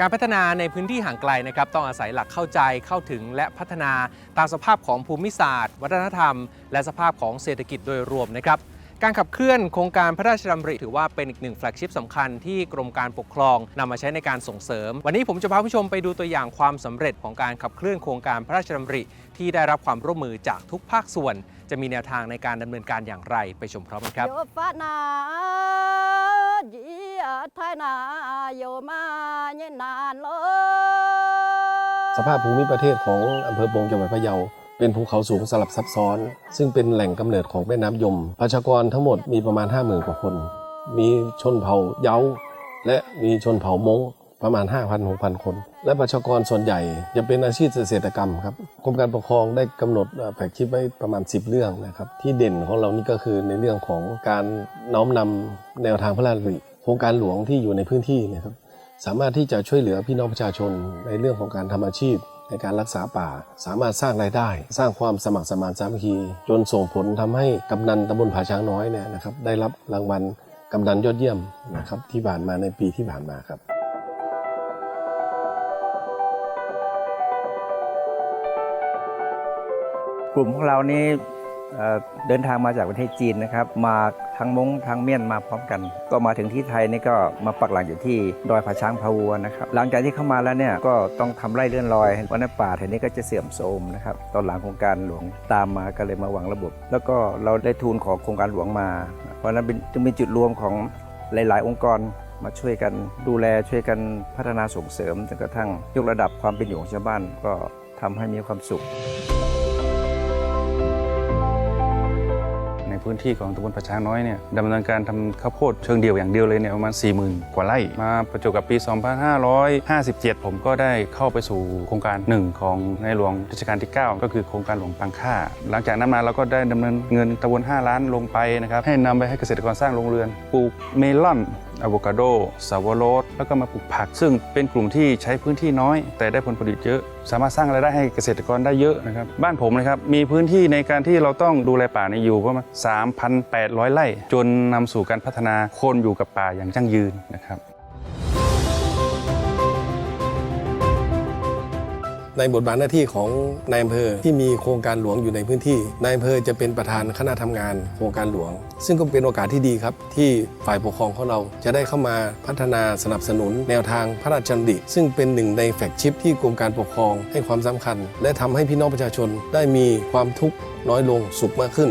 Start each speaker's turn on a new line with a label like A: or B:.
A: การพัฒนาในพื้นที่ห่างไกลนะครับต้องอาศัยหลักเข้าใจเข้าถึงและพัฒนาตามสภาพของภูมิศาสตร์ วัฒนธรรม และสภาพของเศรษฐกิจโดยรวมนะครับการขับเคลื่อนโครงการพระราชดำริถือว่าเป็นอีกหนึ่งแฟลกชิพสำคัญที่กรมการปกครองนำมาใช้ในการส่งเสริม วันนี้ผมจะพาผู้ชมไปดูตัวอย่างความสำเร็จของการขับเคลื่อนโครงการพระราชดำริ ที่ได้รับความร่วมมือจากทุกภาคส่วน จะมีแนวทางในการดำเนินการอย่างไรไปชมพร้อมกันครับ
B: โยฟานาจีไทนาโยมา นานโล
C: สภาพภูมิประเทศของอำเภอปงจังหวัดพะเยา เป็นภูเขาสูงสลับซับซ้อน ซึ่งเป็นแหล่งกำเนิดของแม่น้ำยม ประชากรทั้งหมดมีประมาณ 50,000 กว่าคน มีชนเผ่าเย้า และมีชนเผ่ามงประมาณ 5,000-6,000 คน และประชากรส่วนใหญ่จะเป็นอาชีพเกษตรกรรมครับกรมการปกครองได้กำหนดแผกชิปไว้ประมาณ 10 เรื่องนะครับที่เด่นของเรานี่ก็คือในเรื่องของการน้อมนำแนวทางพระราชดำริโครงการหลวงที่อยู่ในพื้นที่นะครับ สามารถที่จะช่วยเหลือพี่น้องประชาชนในเรื่องของการทำอาชีพ ในการรักษาป่า สามารถสร้างรายได้ สร้างความสมัครสมานสามัคคี จนส่งผลทำให้กำนันตำบลผาช้างน้อยเนี่ยนะครับได้รับรางวัลกำนันยอดเยี่ยมนะครับที่ผ่านมาในปีที่ผ่านมาครับ
D: กลุ่มของเรานี่ เดินทางมาจากประเทศจีนนะครับ มาทั้งมงทั้งเมียนมาพร้อมกัน ก็มาถึงที่ไทยนี่ก็มาปักหลักอยู่ที่ดอยผาช้างพาวัวนะครับ หลังจากที่เข้ามาแล้วเนี่ยก็ต้องทำไร่เลื่อนลอยวันนั้นป่าแถวนี้ก็จะเสื่อมโทรมนะครับตอนหลังโครงการหลวงตามมาก็เลยมาวางระบบ แล้วก็เราได้ทุนของโครงการหลวงมา เพราะนั้นเป็นจึงเป็นจุดรวมของหลาย ๆ องค์กรมาช่วยกันดูแลช่วยกันพัฒนาส่งเสริมจนกระทั่งยกระดับความเป็นอยู่ของชาวบ้านก็ทำให้มีความสุข
E: พื้นที่ของตำบลประช้างน้อยเนี่ยดำเนินการทำข้าวโพดเชิงเดี่ยวอย่างเดียวเลยเนี่ยประมาณ 40,000 กว่าไร่มาประจวบกับปี 2557 ผมก็ได้เข้าไปสู่โครงการหนึ่งของในหลวงรัชกาลที่ 9 ก็คือโครงการหลวงปังค่า หลังจากนั้นมาเราก็ได้ดำเนินเงินตะวน5ล้านลงไปนะครับให้นำไปให้เกษตรกรสร้างโรงเรือนปลูกเมลอน อะโวคาโดสาวโรสแล้วก็มาปลูกผัก ซึ่งเป็นกลุ่มที่ใช้พื้นที่น้อย แต่ได้ผลผลิตเยอะ สามารถสร้างรายได้ให้เกษตรกรได้เยอะนะครับ บ้านผมนะครับมีพื้นที่ในการที่เราต้องดูแลป่าในอยู่ประมาณ3,800 ไร่ จนนำสู่การพัฒนาคนอยู่กับป่าอย่างยั่งยืนนะครับ
C: ในบทบาทหน้าที่ของนายอำเภอที่มีโครงการหลวงอยู่ในพื้นที่นายอำเภอจะเป็นประธานคณะทำงานโครงการหลวง ซึ่งก็เป็นโอกาสที่ดีครับ ที่ฝ่ายปกครองของเราจะได้เข้ามาพัฒนาสนับสนุนแนวทางพระราชดำริซึ่งเป็นหนึ่งในแฟกชิปที่กรมการปกครองให้ความสำคัญ และทำให้พี่น้องประชาชนได้มีความทุกข์น้อยลงสุขมากขึ้น